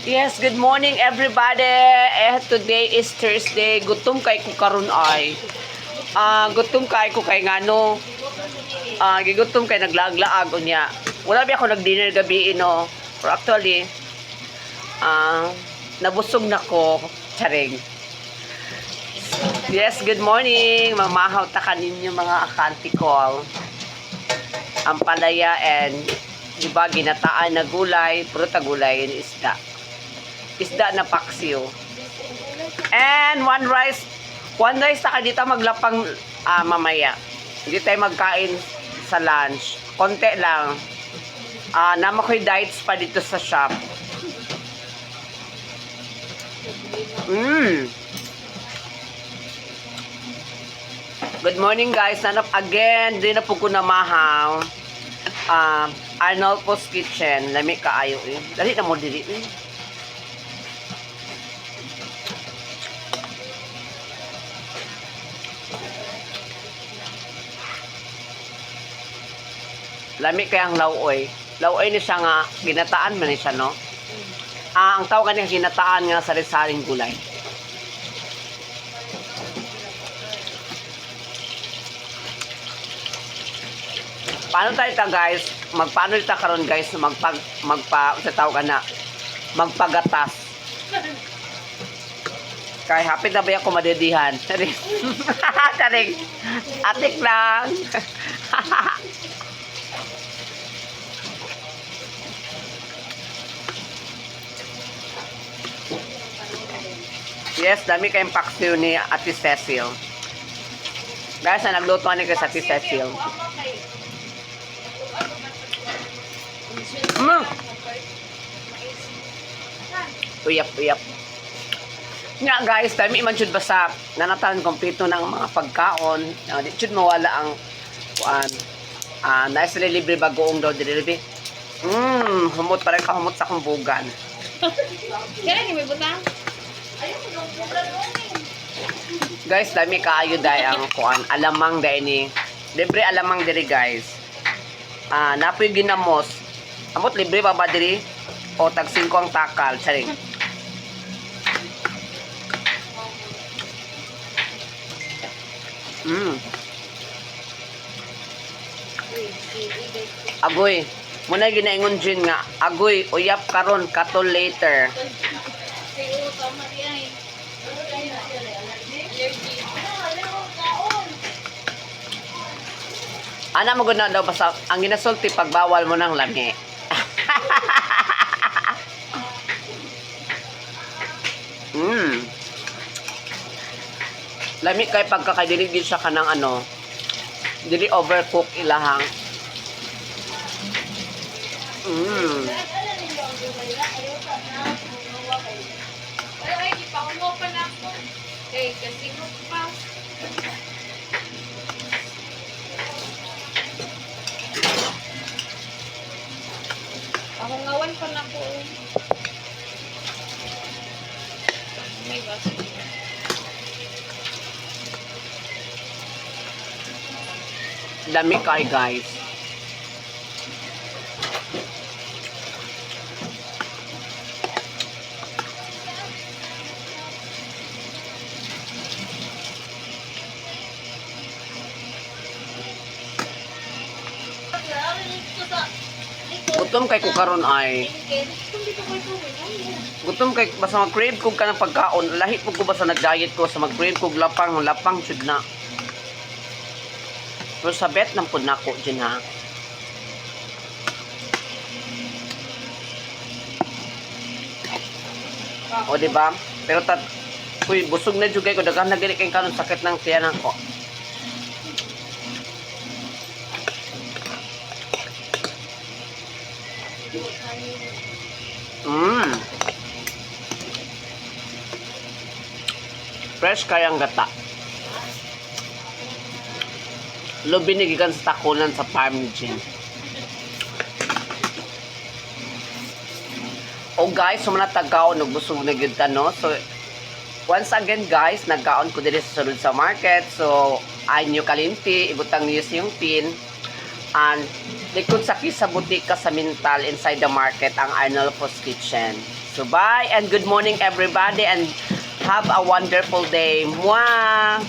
Yes, good morning everybody. Eh, today is Thursday. Gutom kay ko karon ay. Ah, gutom kay ko kay ngano. Ah, gigutom kay naglaglaag unya. Wala ba ako nag-dinner gabi no. Pero actually, ah, nabusog na ko. Charing. Yes, good morning. Mamahaw ta kaninyo mga akanti ko. Ang palaya and di ba ginataan na gulay, puro ta gulay yun isda. Isda na paksiw. And one rice, one rice ta dito maglapang ah, mamaya. Hindi tayo magkain sa lunch. Konti lang. Ah, nama ko'y diets pa dito sa shop. Mmm. Good morning guys. Nanap again. Di na po ko namahaw. Um, Arnold Post Kitchen. Lami kaayo eh. Dali na mo diri eh. Lami kayang lauoy. Lauoy ni siya nga, ginataan man siya, no? Ah, ang tawag niya ginataan nga sa risaling gulay. paano tayo ta guys magpaano ta karon guys magpag magpa sa tawag na magpagatas kay hapit na ba ako madedihan. Charing. atik lang yes dami kayong paksiw ni Ate Cecil guys na nagluto ni kay Ate Cecil Mm. Uyap, uyap. Nga guys, dami man jud basa nanatan kompleto ng mga pagkaon. Uh, di jud mawala ang kuan. Ah, nice libre bagoong daw delivery. Mm, humot pa rin ka humot sa kumbugan. Kaya ni may butang? Guys, dami kaayo dai ang kuan. Alamang dai ni. Libre alamang diri guys. Ah, napoy ginamos. Amot libre pa ba diri? O tag 5 ang takal, saring. Mm. Agoy. Muna ginaingon Jin nga, agoy, uyap karon katol later. Ana mo guna daw basta ang ginasulti pagbawal mo ng lami. mm. Lami kay pagkakadili din siya kanang ano. Dili overcook ilahang. Mm. Ay. Eh, kasi ko pa. Ako ngawan pa na ko. May baso. Dami kay guys. Gutom kay ko karon ay. Gutom kay basta mag-crave ko ka ng pagkaon. Lahi po ko basta nag-diet ko sa mag-crave ko lapang lapang jud na. Pero sa bet ng pud nako dyan ha. O di ba? Pero tat Uy, busog na jud kay ko. Daghan na gani kay kanon sakit ng tiyan ko. Mm. Fresh kayang gata. Lubi ni gikan sa takunan sa farm ni. Oh guys, sumana tagaw nagbusog na ta no. So once again guys, nagkaon ko diri sa sulod sa market. So ay nyo kalimti, ibutang niyo yung pin. And likod sa kisa butika sa Mintal inside the market ang Arnold Post Kitchen. So bye and good morning everybody and have a wonderful day. Mwah!